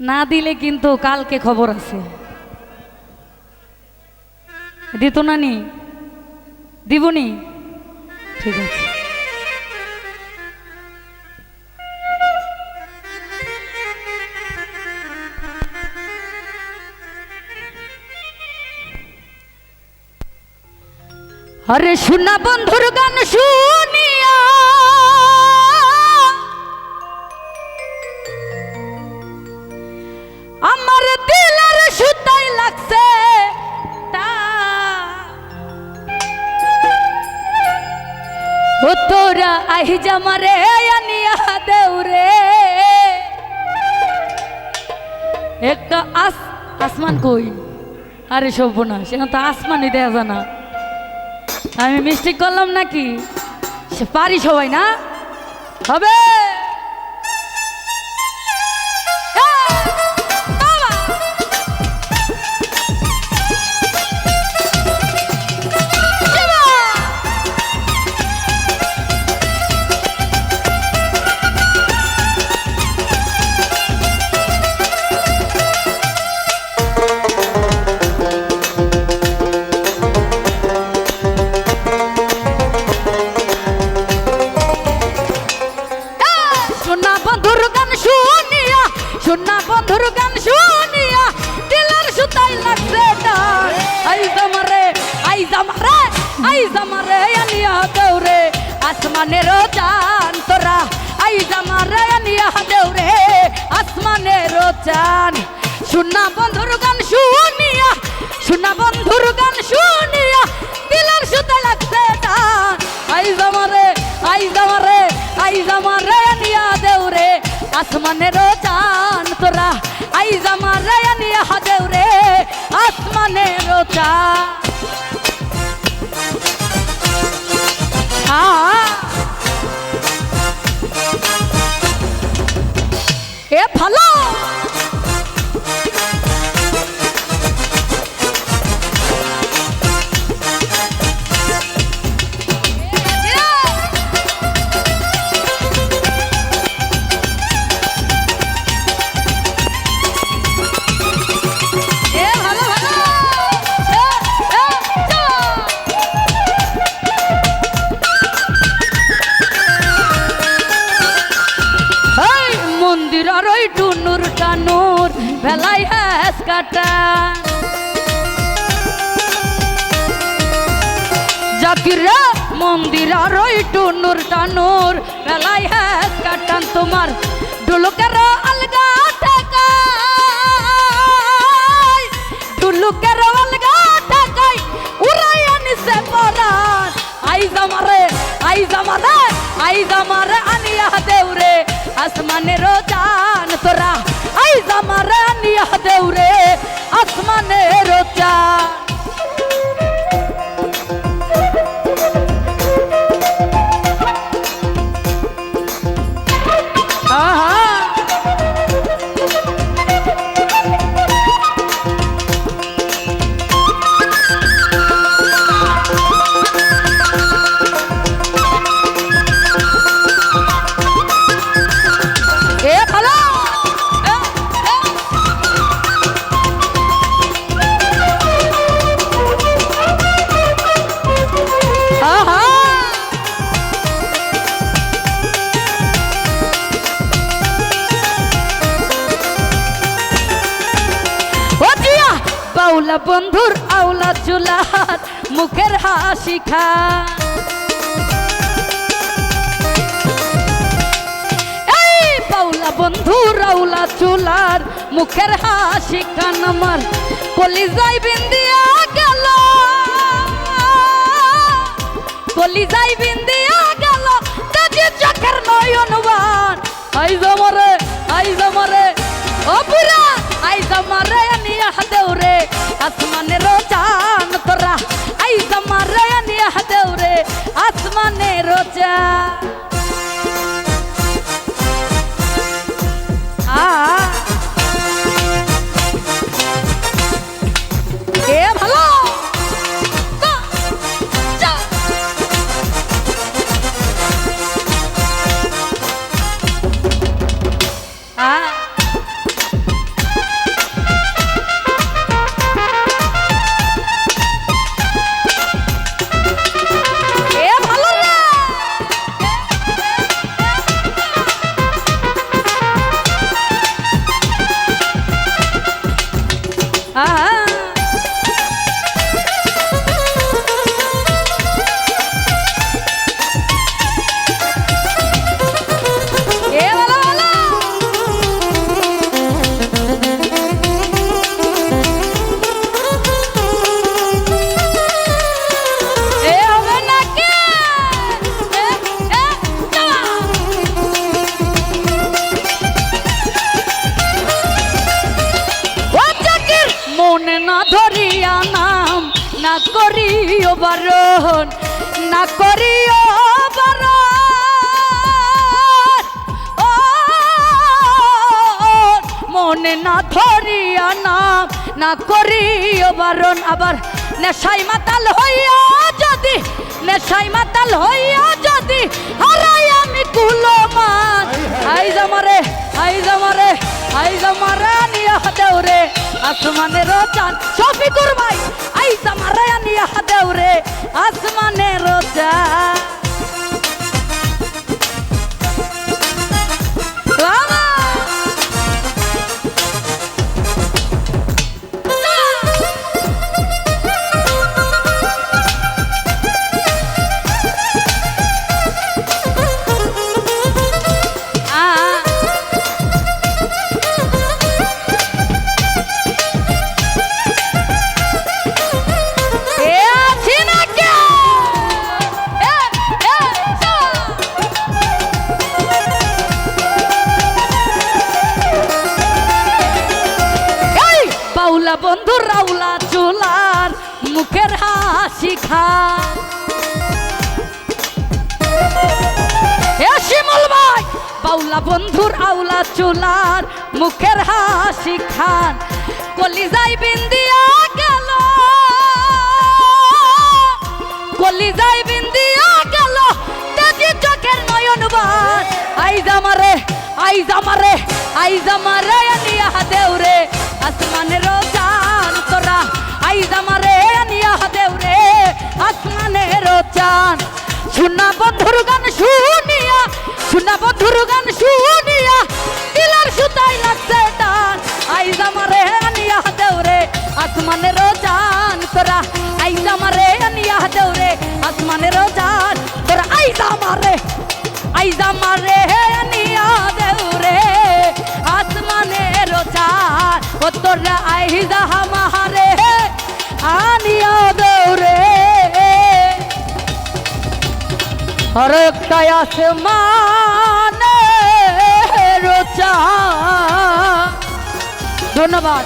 না দিলে কিন্তু কালকে খবর আছে। দিত না নি? দিবনি ঠিক আছে। আরে শোনা বন্ধুর গান শুনিয়া আহি জামারে আনিয়া দেউরে একটা আস, আসমান কই? আরে শোভনা সেখানে তো আসমানই দেয়া জানা আমি মিস্টেক করলাম নাকি? সে পারি সবাই না? হবে! আসমানের চান তোরা। আই জামারে আনিয়া দেউরে আসমানের চান সোনা বন্ধুর গান শুনিয়া সোনা বন্ধুর গান শুনিয়া, দিলের সুতাই লাগছে ডার আই জামারে আই জামারে আই জামারে নিয়া দেউরে আসমানের চান তোরা। আই জামারে নিয়া দেউরে আসমানের চান জাকিরে, মন্দির আর ওই টুনুর টানুর ভেলাই হ্যাস কাটান তোমার। ডুলুকের আলগা টাকাই ডুলুকের আলগা টাকাই উড়াই আনিছে পরান আই জামারে আই জামারে আই জামারে আনিয়া দেউরে। আসমানের চান আসমানের বাউলা বন্ধুর আউলা চুলার মুখের হাসি খা বাউলা বন্ধু রাউলা চুলার মুখের হাসি কান আমার কলিজাই বিন্দিয়া গেল। কলিজাই বিন্দিয়া গেল তাজি চোখের নয়নবান আই দেউরে আসমানের চান তোরা আই জমরে নিয়া দেউরে আসমানের চান আ আহা। বারণ না করিও বারণ মনে না ধরিয়া নাম না করিও বারণ। আবার নেশাই মাতাল হইয়া যদি, নেশাই মাতাল হইয়া যদি, হারাই আমি কুলমান। আই জামারে আই জামারে আই জামারে নিয়া দেউরে আসমানের চাঁদ, শফিকুর ভাই। বাউলা বন্ধু, রাউলা চুলার মুখের হাসি খা এ শিমুল ভাই, বাউলা বন্ধুর আউলা চুলার মুখের হাসি খান। কলিজাই বিন্দিয়া গেল কলিজাই বিন্দিয়া গেল চোখের নয়ন আই জামারে আই জামারে আই জামারে নিয়া দেউরে। আসমানের চান তোরা আই জামারে নিয়া দেউরে আসমানের চান শুনা বন্ধুর গান শুনিয়া শুনা বন্ধুর গান শুনিয়া, দিলার সুতাই লাগছে টান। আই জামারে নিয়া দেউরে আসমানের জান তোরা আই জামারে নিয়া দেউরে আসমানের জান তোরা আই জামারে আই জামারে জান আহি যাহা মাহারে আনিয়া দেউরে আর একটা আসমানের চাঁদ। ধন্যবাদ